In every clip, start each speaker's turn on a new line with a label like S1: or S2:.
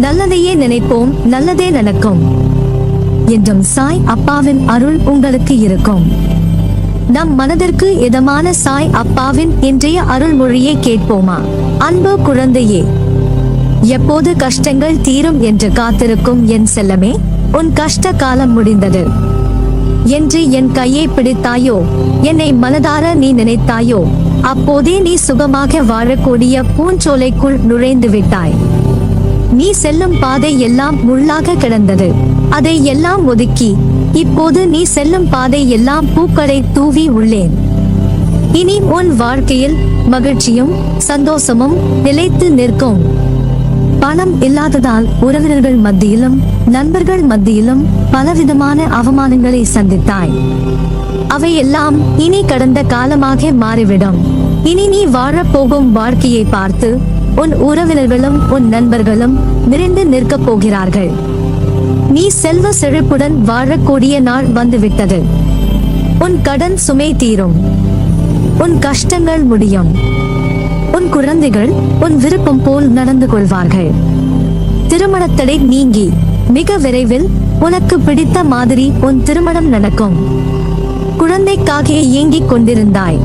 S1: நல்லதையே நினைப்போம் நல்லதே நடக்கும். என்றும் சாய் அப்பாவின் அருள் உங்களுக்கு இருக்கும். நம் மனதிற்கு இதமான சாய் அப்பாவின் இன்றைய அருள்மொழியை கேட்போமா? அன்பு குழந்தையே எப்போது கஷ்டங்கள் தீரும் என்று காத்திருக்கும் என் செல்லமே உன் கஷ்ட காலம் முடிந்தது. என்று என் கையை பிடித்தாயோ என்னை மனதார நீ நினைத்தாயோ அப்போதே நீ சுகமாக வாழக்கூடிய பூஞ்சோலைக்குள் நுழைந்து விட்டாய். நீ செல்லும் பாதை எல்லாம் முள்ளாக கிடந்தது. அதை எல்லாம் ஒதுக்கி இப்போது நீ செல்லும் பாதை எல்லாம் பூக்களை தூவி உள்ளேன். இனி உன் வாழ்க்கையில் மகிழ்ச்சியும் சந்தோஷமும் நிலைத்து நிற்கும். பணம் இல்லாததால் உறவினர்கள் மத்தியிலும் நண்பர்கள் மத்தியிலும் பலவிதமான அவமானங்களை சந்தித்தாய். அவையெல்லாம் இனி கடந்த காலமாக மாறிவிடும். இனி நீ வாழப்போகும் வாழ்க்கையை பார்த்து உன் உறவினர்களும் உன் நண்பர்களும் நிறைந்து நிற்கப் போகிறார்கள். நீ செல்வ செழிப்புடன் வாழக்கூடிய நாள் வந்துவிட்டது. உன் கடன் சுமை தீரும். உன் கஷ்டங்கள் முடியும். உன் குழந்தைகள் உன் விருப்பம் போல் நடந்து கொள்வார்கள். திருமணத்தடை நீங்கி மிக விரைவில் உனக்கு பிடித்த மாதிரி உன் திருமணம் நடக்கும். குழந்தைக்காக ஏங்கிக் கொண்டிருந்தாய்.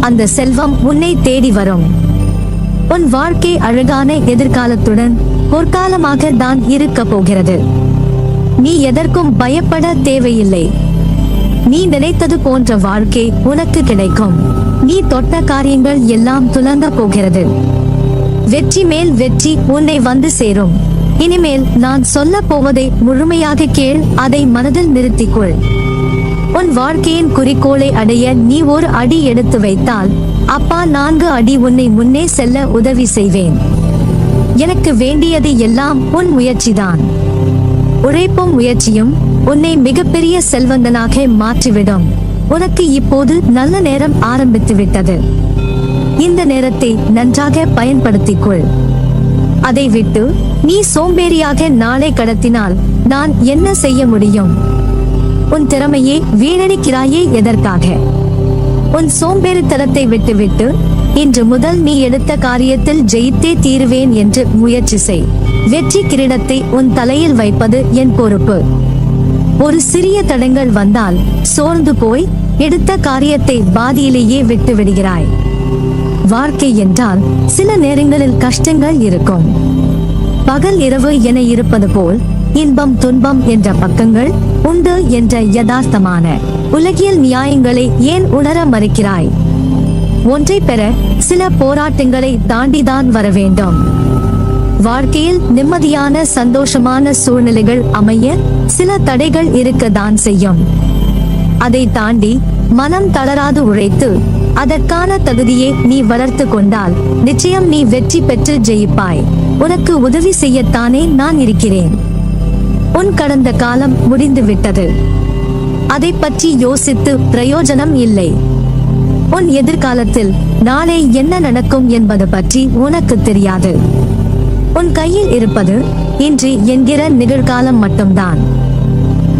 S1: அந்த செல்வம் உன்னை தேடி வரும். உன் வாழ்க்கை அழகான எதிர்காலத்துடன் பொற்காலமாக தான் இருக்க போகிறது. நீ எதற்கும் பயப்பட தேவையில்லை. நீ நினைத்தது போன்ற வாழ்க்கை உனக்கு கிடைக்கும். நீ தொட்ட காரியங்கள் எல்லாம் துலங்க போகிறது. வெற்றி மேல் வெற்றி உன்னை வந்து சேரும். இனிமேல் நான் சொல்ல போவதை முழுமையாக கேள் அதை மனதில் நிறுத்திக்கொள். உன் வாழ்க்கையின் குறிக்கோளை அடைய நீ ஒரு அடி எடுத்து வைத்தால் அப்பா நான்கு அடி உன்னை முன்னே செல்ல உதவி செய்வேன். எனக்கு வேண்டியது எல்லாம் உன் முயற்சிதான். உழைப்பும் முயற்சியும் உன்னை மிகப்பெரிய செல்வந்தனாக மாற்றிவிடும். உனக்கு இப்போது நல்ல நேரம் ஆரம்பித்து விட்டது. இந்த நேரத்தை நன்றாக பயன்படுத்திக் கொள். அதை விட்டு நீ சோம்பேறியாக நாளை கடத்தினால் நான் என்ன செய்ய முடியும்? உன் திறமையை வீணடிக்கிறாயே எதற்காக? உன் சோம்பேறித்தனத்தை விட்டுவிட்டு இன்று முதல் நீ எடுத்த காரியத்தில் ஜெயித்தே தீருவேன் என்று முயற்சி செய். வெற்றி கிரீடத்தை உன் தலையில் வைப்பது என் பொறுப்பு. ஒரு சிறிய தடங்கள் வந்தால் சோர்ந்து போய் எடுத்த காரியத்தை பாதியிலேயே விட்டு விடுகிறாய் வாழ்க்கை என்றால் சில நேரங்களில் கஷ்டங்கள் இருக்கும். பகல் இரவு என இருப்பது போல் இன்பம் துன்பம் என்ற பக்கங்கள் உண்டு என்ற யதார்த்தமான உலகியல் நியாயங்களை ஏன் உணர மறுக்கிறாய்? ஒன்றை பெற சில போராட்டங்களை தாண்டிதான் வர வேண்டும். வாழ்க்கையில் நிம்மதியான சந்தோஷமான சூழ்நிலைகள் அமைய சில தடைகள் இருக்கத்தான் செய்யும். அதை தாண்டி மனம் தளராது உழைத்து அதற்கான தகுதியை நீ வளர்த்து கொண்டால் நிச்சயம் நீ வெற்றி பெற்று ஜெயிப்பாய். உனக்கு உதவி செய்யத்தானே நான் இருக்கிறேன். உன் கடந்த காலம் முடிந்து விட்டது அதை பற்றி யோசித்து பிரயோஜனம் இல்லை. உன் எதிர்காலத்தில் நாளை என்ன நடக்கும் என்பது பற்றி உனக்கு தெரியாது. உன் கையில் இருப்பது இன்று என்கிற நிகழ்காலம் மட்டும்தான்.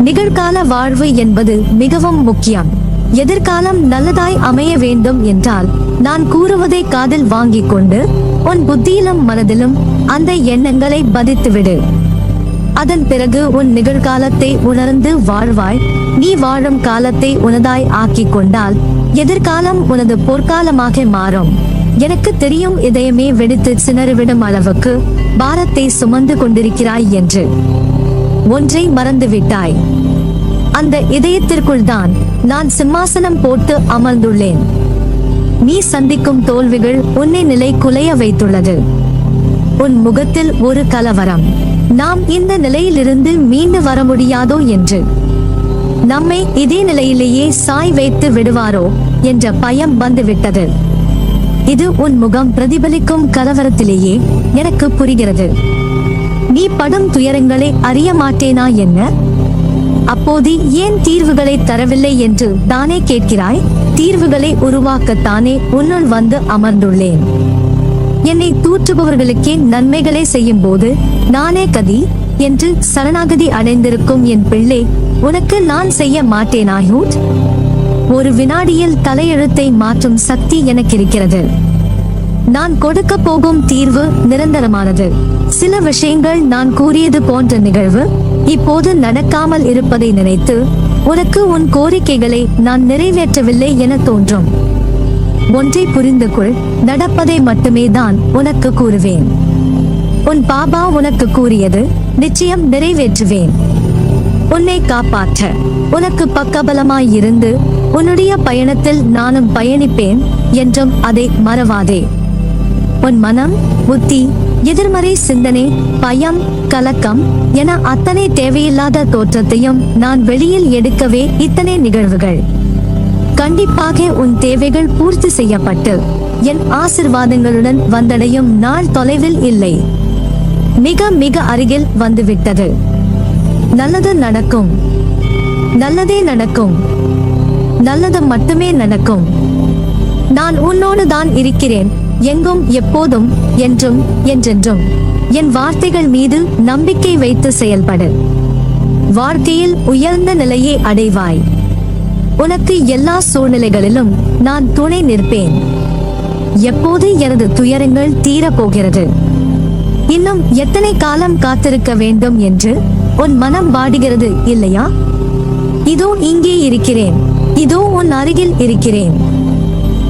S1: நிகழ்கால வாழ்வு என்பது மிகவும் முக்கியம். எதிர்காலம் நல்லதாய் அமைய வேண்டும் என்றால் நான் கூறுவதை காதில் வாங்கிக் கொண்டு உன் புத்தியிலும் மனதிலும் அந்த எண்ணங்களை பதித்துவிடு. அதன் பிறகு உன் நிகழ்காலத்தை உணர்ந்து வாழ்வாய். நீ வாழும் காலத்தை உனதாய் ஆக்கிக் கொண்டால் எதிர்காலம் உனது பொற்காலமாக மாறும். எனக்கு தெரியும் இதயமே வெடித்து சினறிவிடும் அளவுக்கு பாரத்தை சுமந்து கொண்டிருக்கிறாய் என்று. ஒன்றை மறந்துவிட்டாய். அந்த இதயத்திற்குள் தான் நான் சிம்மாசனம் போட்டு அமர்ந்துள்ளேன். நீ சந்திக்கும் தோல்விகள் உன்னை நிலை குலைய வைத்துள்ளது. உன் முகத்தில் ஒரு கலவரம். நாம் இந்த நிலையிலிருந்து மீண்டு வர முடியாதோ என்று. நம்மை இதே நிலையிலேயே சாய் வைத்து விடுவாரோ என்ற பயம் வந்துவிட்டது. இது உன் முகம் பிரதிபலிக்கும் கலவரத்திலேயே எனக்கு புரிகிறது. நீ படும் துயரங்களை அறிய மாட்டேனா என்ன? அப்போது ஏன் தீர்வுகளை தரவில்லை என்று தானே கேட்கிறாய்? தீர்வுகளை உருவாக்கத்தானே உன்னுள் வந்து அமர்ந்துள்ளேன். என்னை தூற்றுபவர்களுக்கே நன்மைகளை செய்யும் போது நானே கதி என்று சரணாகதி அடைந்திருக்கும் என் பிள்ளை உனக்கு நான் செய்ய மாட்டேன் ஆயூட் ஒரு வினாடியில் தலையெழுத்தை மாற்றும் சக்தி எனக்கு இருக்கிறது நான் கொடுக்க போகும் தீர்வு நிரந்தரமானது. சில விஷயங்கள் நான் கூறியது போன்ற நிகழ்வு இப்போது நடக்காமல் இருப்பதை நினைத்து உனக்கு உன் கோரிக்கைகளை நான் நிறைவேற்றவில்லை என தோன்றும். ஒன்றை புரிந்து கொள் நடப்பதை மட்டுமே தான் உனக்கு கூறுவேன். உன் பாபா உனக்கு கூறியது நிச்சயம் நிறைவேற்றுவேன். உன்னை காப்பாற்ற உனக்கு பக்கபலமாய் இருந்து உன்னுடைய பயணத்தில் நானும் பயணிப்பேன் என்றும் அதை மறவாதே. உன் மனம் புத்தி எதிர்மறை சிந்தனை பயம் கலக்கம் என அத்தனை தேவையில்லாத தோற்றத்தையும் நான் வெளியில் எடுக்கவே இத்தனை நிகழ்வுகள். கண்டிப்பாக உன் தேவைகள் பூர்த்தி செய்யப்பட்டு என் ஆசிர்வாதங்களுடன் வந்தடையும் நாள் தொலைவில் இல்லை. மிக மிக அருகில் வந்துவிட்டது. நல்லது நடக்கும். நல்லதே நடக்கும். நல்லது மட்டுமே நடக்கும். நான் உன்னோடு தான் இருக்கிறேன். எங்கும் எப்போதும் என்றும் என்றென்றும். என் வார்த்தைகள் மீது நம்பிக்கை வைத்து செயல்படு. வாழ்க்கையில் உயர்ந்த நிலையை அடைவாய். உனக்கு எல்லா சூழ்நிலைகளிலும் நான் துணை நிற்பேன். எப்போது எனது துயரங்கள் தீரப்போகிறது? இன்னும் எத்தனை காலம் காத்திருக்க வேண்டும் என்று உன் மனம் வாடுகிறது இல்லையா? இதோ இங்கே இருக்கிறேன். இதோ உன் அருகில் இருக்கிறேன்.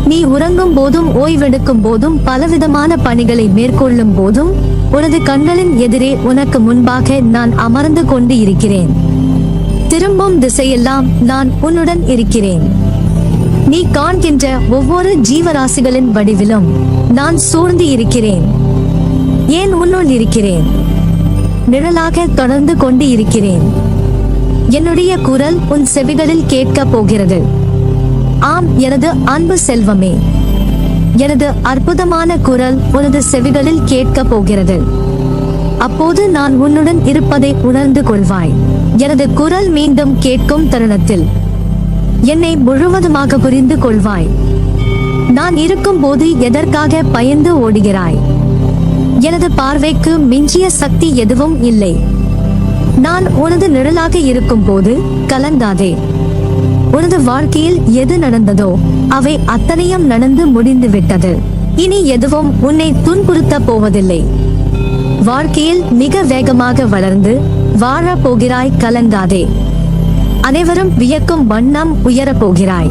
S1: நீ உறங்கும் போதும் ஓய்வெடுக்கும் போதும் பலவிதமான பணிகளை மேற்கொள்ளும் போதும் உனது கண்களின் எதிரே உனக்கு முன்பாக நான் அமர்ந்து கொண்டு இருக்கிறேன். திரும்பும் திசையெல்லாம் நான் உன்னுடன் இருக்கிறேன். நீ காண்கின்ற ஒவ்வொரு ஜீவராசிகளின் வடிவிலும் நான் சூழ்ந்து இருக்கிறேன். ஏன் உன்னுள் இருக்கிறேன்? நிழலாக தொடர்ந்து கொண்டு இருக்கிறேன். என்னுடைய குரல் உன் செவிகளில் கேட்கப் போகிறது. ஆம் எனது அன்பு செல்வமே. எனது அற்புதமான குரல் உனது செவிகளில் கேட்கப் போகிறது. அப்போது நான் உன்னுடன் இருப்பதை உணர்ந்து கொள்வாய். எனது குரல் மீண்டும் கேட்கும் தருணத்தில் என்னை முழுவதுமாக புரிந்து கொள்வாய். நான் இருக்கும்போது எதற்காக பயந்து ஓடுகிறாய்? எனது பார்வைக்கு மிஞ்சிய சக்தி எதுவும் இல்லை. நான் உனது நிழலாக இருக்கும் போது கலங்காதே. உனது வாழ்க்கையில் எது நடந்ததோ அவை அத்தனையும் நடந்து முடிந்து விட்டது. இனி எதுவும் உன்னை துன்புறுத்த போவதில்லை. வாழ்க்கையில் மிக வேகமாக வளர்ந்து வாழப் போகிறாய் கலங்காதே. அனைவரும் வியக்கும் வண்ணம் உயரப் போகிறாய்.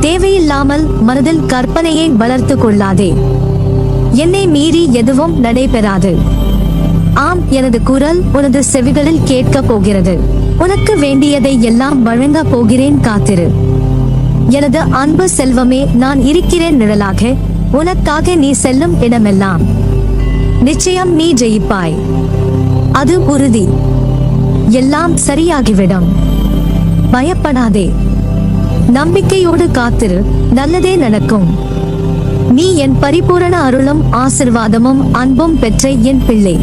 S1: தேவையில்லாமல் மனதில் கற்பனையை வளர்த்து கொள்ளாதே. என்னை மீறி எதுவும் நடைபெறாது. ஆம் எனது குரல் உனது செவிகளில் கேட்கப் போகிறது. உனக்கு வேண்டியதை எல்லாம் வழங்க போகிறேன் காத்திரு. எனது அன்பு செல்வமே நான் இருக்கிறேன் நிழலாக. உனக்காக நீ செல்லும் இடமெல்லாம். நிச்சயம் நீ ஜெயிப்பாய். அது உறுதி. எல்லாம் சரியாகிவிடும். பயப்படாதே. நம்பிக்கையோடு காத்திரு. நல்லதே நடக்கும். நீ என் பரிபூரண அருளும் ஆசிர்வாதமும் அன்பும் பெற்ற என் பிள்ளை.